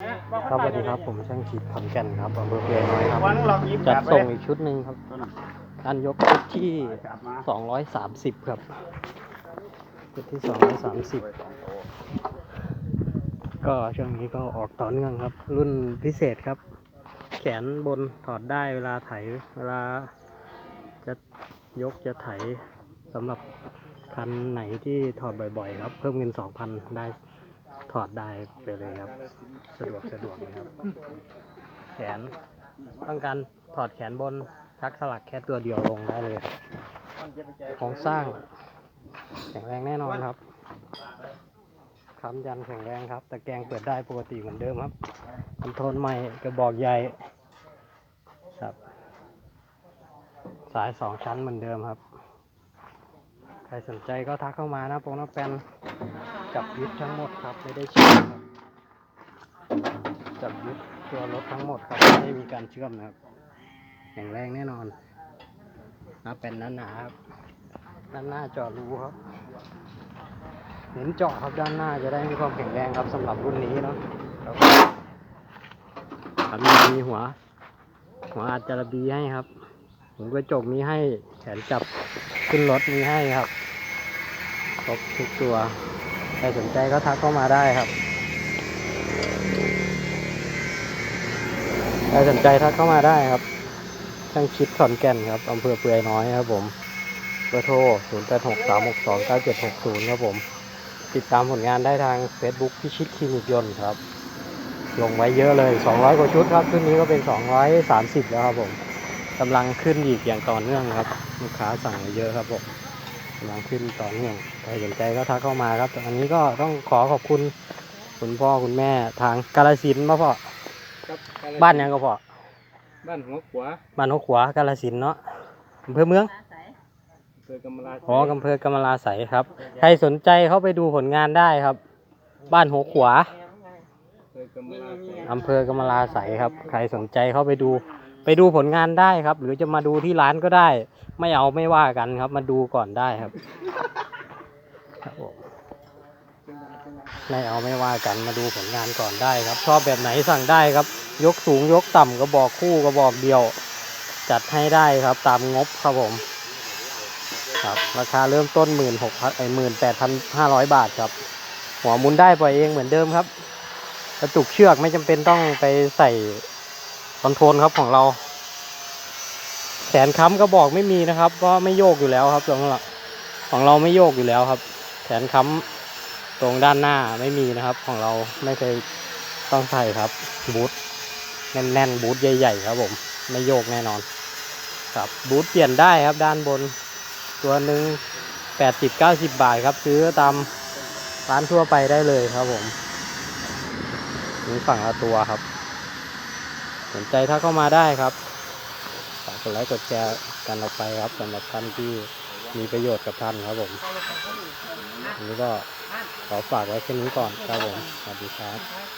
ครับสวัสดีครับผมช่างขีดขอนแก่นครับอำเภอเพียน้อยครับวันลองยิ้มจัดแบบส่งเลยอีกชุดหนึ่งครับการยกชุดที่จับมา230 ครับชุดที่ 230 ก็ช่วงนี้ก็ออกต่อเนื่องครับ รุ่นพิเศษครับ แขนบนถอดได้เวลาไถเวลา จะยกจะไถสำหรับคันไหนที่ถอดบ่อยๆ ครับ เพิ่มเงิน 2,000 ได้ ถอดได้ไปเลยครับ สะดวกสะดวกนะครับ แขนต้องการถอดแขนบนชักสลักแค่ตัวเดียวลงได้เลยโครงสร้าง แข็งแรงแน่นอนครับค้ำยันแข็งแรงครับตะแกรงเปิดได้ปกติเหมือนเดิมครับคอนโทรลใหม่กระบอกใหญ่ครับ สายสองชั้นเหมือนเดิมครับ ใครสนใจก็ทักเข้ามานะโปรน้าแปน จับยึดทั้งหมดครับ ไม่ได้เชื่อมครับจับยึดตัวรถทั้งหมดครับไม่ได้มีการเชื่อมนะครับแข็งแรงแน่นอนนะเป็นนาหนาๆครับ ด้านหน้าเจาะรูครับเน้นเจาะครับด้านหน้าจะได้มีความแข็งแรงครับสำหรับรุ่นนี้เนาะครับครับมีหัว หัวอัดจารบีให้ครับผมกระจกมีให้แขนจับขึ้นรถมีให้ครับครบทุกตัว ใครสนใจก็ทักเข้ามาได้ครับใครสนใจทักเข้ามาได้ครับช่างชิดขอนแก่นครับอำเภอเปือยน้อยครับผมเบอร์โทร 0 8 6 3 6 2 9 7 6 0 ครับผม ติดตามผลงานได้ทาง Facebook พิชิตคลินิกยนต์ครับ ลงไว้เยอะเลย 200 กว่าชุดครับชุดนี้ก็เป็น 230 แล้วครับผมกำลังขึ้นอีกอย่างต่อเนื่องครับ ลูกค้าสั่งเยอะครับผม ลังขึ้นต่อเนื่องใครสนใจก็ทักเข้ามาครับอันนี้ก็ต้องขอขอบคุณคุณพ่อคุณแม่ทางกาลสินธุ์มาพ่อครับบ้านยังก็พ่อบ้านหัวขวาบ้านหกขวากาลสินธุ์เนาะอำเภอเมืองเคยกำมะลาอ๋ออำเภอกำมะลาใสครับ ใครสนใจเข้าไปดูผลงานได้ครับ บ้านหัวขวาเคยกำมะลาใส่อำเภอกำมะลาใสครับ ใครสนใจเข้าไปดู ไปดูผลงานได้ครับ หรือจะมาดูที่ร้านก็ได้ ไม่เอาไม่ว่ากันครับ มาดูก่อนได้ครับครับผมไม่เอาไม่ว่ากันมาดูผลงานก่อนได้ครับ ชอบแบบไหนสั่งได้ครับ ยกสูงยกต่ำก็บอกคู่ก็บอกเดียว จัดให้ได้ครับ ตามงบครับผม ครับ ราคาเริ่มต้นหมื่นหกพันไอหมื่นแปดพันห้าร้อยบาทครับ หัวมุนได้ปล่อยเองเหมือนเดิมครับ กระจุกเชือกไม่จำเป็นต้องไปใส่ คอนโทรลครับของเรา แขนค้ำก็บอกไม่มีนะครับก็ไม่โยกอยู่แล้วครับของเราของเราไม่โยกอยู่แล้วครับ แขนค้ำตรงด้านหน้าไม่มีนะครับ ของเราไม่เคยต้องใส่ครับบูทแน่นๆบูทใหญ่ ๆ ครับผมไม่โยกแน่นอน ครับบูทเปลี่ยนได้ครับด้านบน ตัวหนึ่งแปดสิบเก้าสิบบาทครับ ซื้อตามร้านทั่วไปได้เลยครับผมมีฝั่งละตัวครับ สนใจถ้าเข้ามาได้ครับฝากกดไลค์กดแชร์กันออกไปครับสำหรับท่านที่มีประโยชน์กับท่านครับผมอันนี้ก็ขอฝากไว้แค่นี้ก่อนครับผมสวัสดีครับ